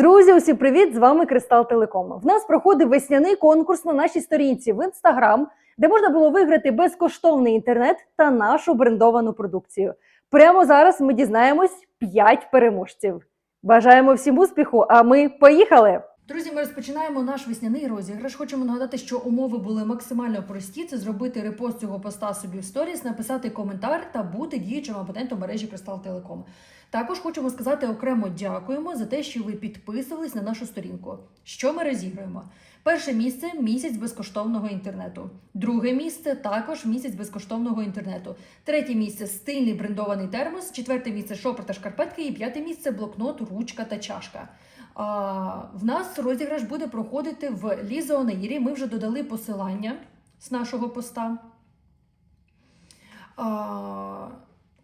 Друзі, усі привіт! З вами Кристал Телеком. В нас проходив весняний конкурс на нашій сторінці в інстаграм, де можна було виграти безкоштовний інтернет та нашу брендовану продукцію. Прямо зараз ми дізнаємось 5 переможців. Бажаємо всім успіху! А ми поїхали! Друзі, ми розпочинаємо наш весняний розіграш. Хочемо нагадати, що умови були максимально прості. Це зробити репост цього поста собі в сторіс, написати коментар та бути діючим абонентом мережі Кристал Телеком. Також хочемо сказати окремо дякуємо за те, що ви підписувались на нашу сторінку. Що ми розіграємо? Перше місце місяць безкоштовного інтернету. Друге місце також місяць безкоштовного інтернету. Третє місце стильний брендований термос. Четверте місце шопер та шкарпетки. І п'яте місце блокнот, ручка та чашка. В нас розіграш буде проходити в Лізоонеїрі. Ми вже додали посилання з нашого поста.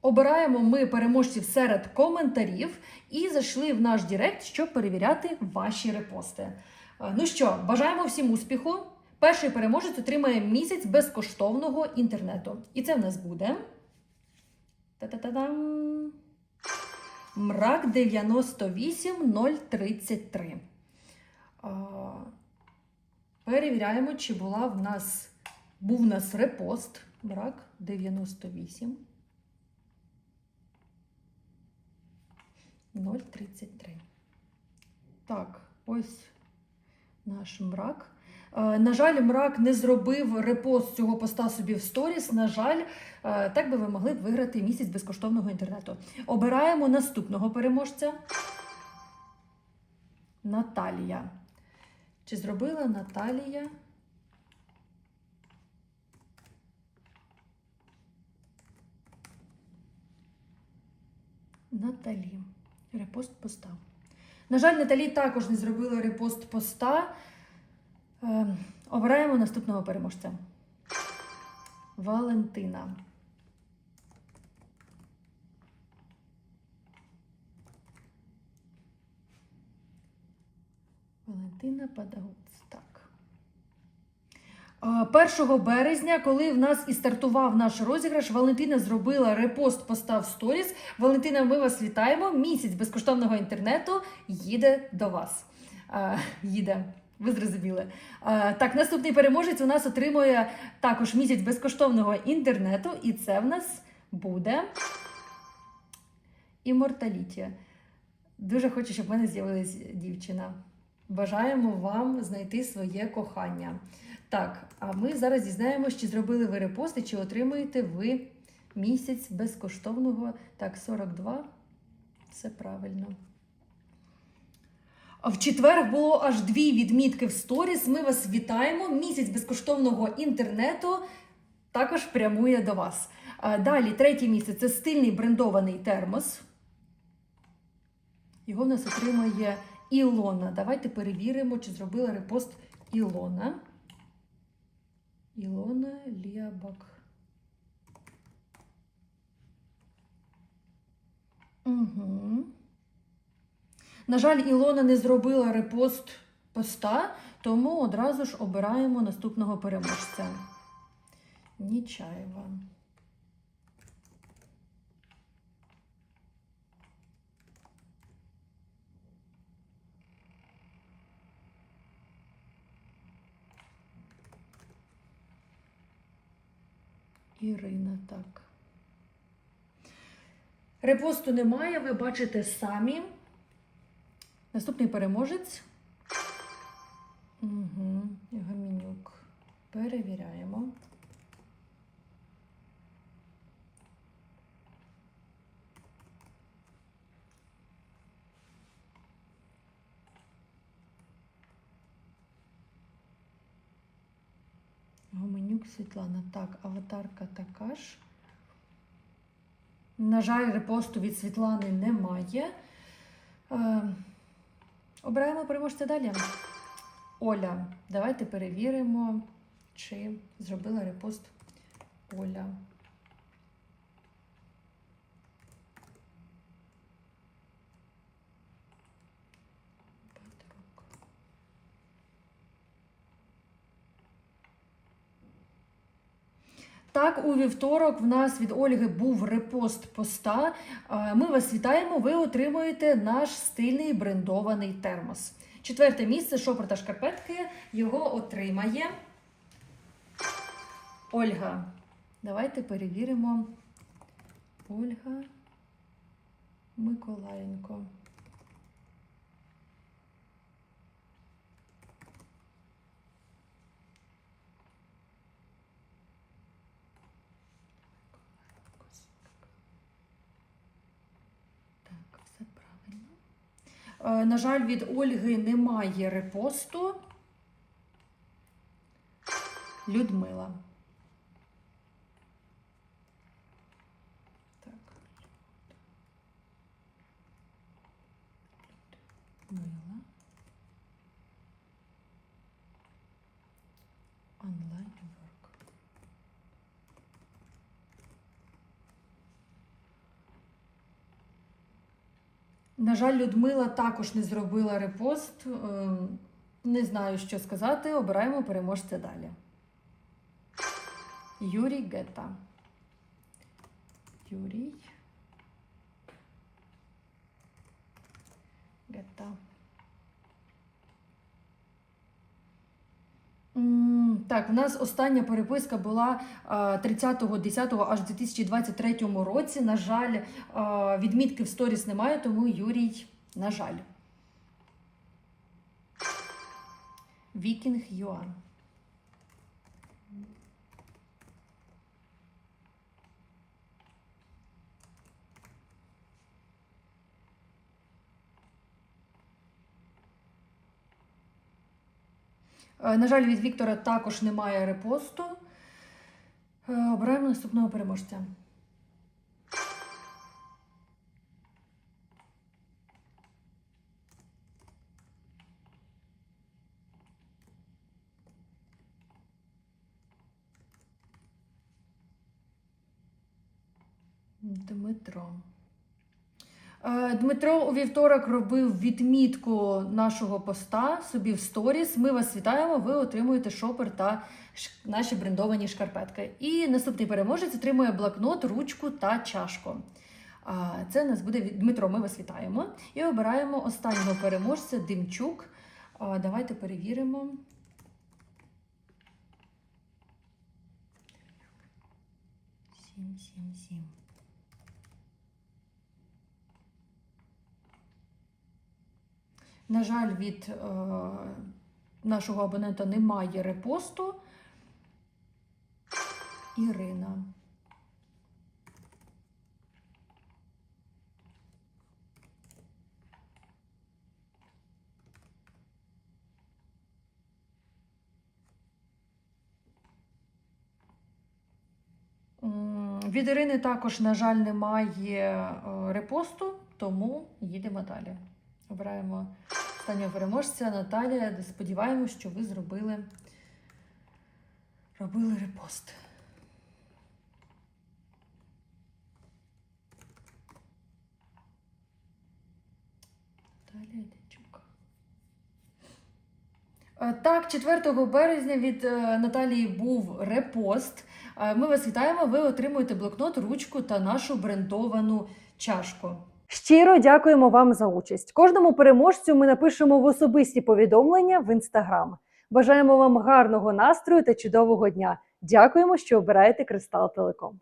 Обираємо ми переможців серед коментарів і зайшли в наш Дірект, щоб перевіряти ваші репости. Ну що, бажаємо всім успіху. Перший переможець отримає місяць безкоштовного інтернету. І це в нас буде. Та-та-та-дам! Мрак 98033. А, Перевіряємо, чи була в нас, був в нас репост. Мрак 98 033. Так, ось наш мрак. Е, На жаль, мрак не зробив репост цього поста собі в сторіс. На жаль, е, так би ви могли б виграти місяць безкоштовного інтернету. Обираємо наступного переможця. Наталія. Чи зробила Наталія? Наталі. Репост поста. На жаль, Наталі також не зробила репост поста. Е, обираємо наступного переможця. Валентина. Валентина Падагуц. Так. Е, 1 березня, коли в нас і стартував наш розіграш, Валентина зробила репост поста в сторіс. Валентина, ми вас вітаємо. Місяць безкоштовного інтернету їде до вас. Е, Їде. Ви зрозуміли. Е, Так, наступний переможець у нас отримує також місяць безкоштовного інтернету, і це в нас буде іморталіті. Дуже хочу, щоб в мене з'явилась дівчина. Бажаємо вам знайти своє кохання. Так, а ми зараз дізнаємося, чи зробили ви репости, чи отримуєте ви місяць безкоштовного. Так, 42. Все правильно. В четвер було аж дві відмітки в сторіс. Ми вас вітаємо. Місяць безкоштовного інтернету також прямує до вас. Далі, третє місце це стильний брендований термос. Його в нас отримує Ілона. Давайте перевіримо, чи зробила репост Ілона. Ілона Ліабак. Угу. На жаль, Ілона не зробила репост поста, тому одразу ж обираємо наступного переможця. Нічаєва. Ірина, так. Репосту немає, ви бачите самі. Наступний переможець. Угу, Гамінюк. Перевіряємо. Гоменюк Світлана. Так, аватарка така ж. На жаль, репосту від Світлани немає. Обираємо переможця далі. Оля. Давайте перевіримо, чи зробила репост Оля. Так, у вівторок в нас від Ольги був репост поста. Е, Ми вас вітаємо. Ви отримуєте наш стильний брендований термос. Четверте місце шопер та шкарпетки його отримає. Ольга. Давайте перевіримо. Ольга Миколаєнко. Так, все правильно. Е, На жаль, від Ольги немає репосту. Людмила. Так. Людмила. Онлайн ворк. На жаль, Людмила також не зробила репост. Ем, Не знаю, що сказати. Обираємо переможця далі. Юрій Гета. Юрій. Гета. Так, в нас остання переписка була а, 30.10 аж в 2023 році. На жаль, відмітки в сторіс немає, тому Юрій, на жаль. Вікінг Юан. На жаль, від Віктора також немає репосту. Е, Обираємо наступного переможця. Дмитро. Е, Дмитро у вівторок робив відмітку нашого поста собі в сторіс. Ми вас вітаємо. Ви отримуєте шопер та наші брендовані шкарпетки. І наступний переможець отримує блокнот, ручку та чашку. Це нас буде Дмитро. Ми вас вітаємо. І обираємо останнього переможця Димчук. Давайте перевіримо. Сім, сім, сім. На жаль, від е, нашого абонента немає репосту. Ірина. Від Ірини також, на жаль, немає е, репосту, тому їдемо далі. Обираємо останнього переможця Наталія. Сподіваємось, що ви зробили робили репост. Наталія Дячук. Е, Так, 4 березня від е, Наталії був репост. Е, Ми вас вітаємо. Ви отримуєте блокнот, ручку та нашу брендовану чашку. Щиро дякуємо вам за участь. Кожному переможцю ми напишемо в особисті повідомлення в інстаграм. Бажаємо вам гарного настрою та чудового дня. Дякуємо, що обираєте Кристал Телеком.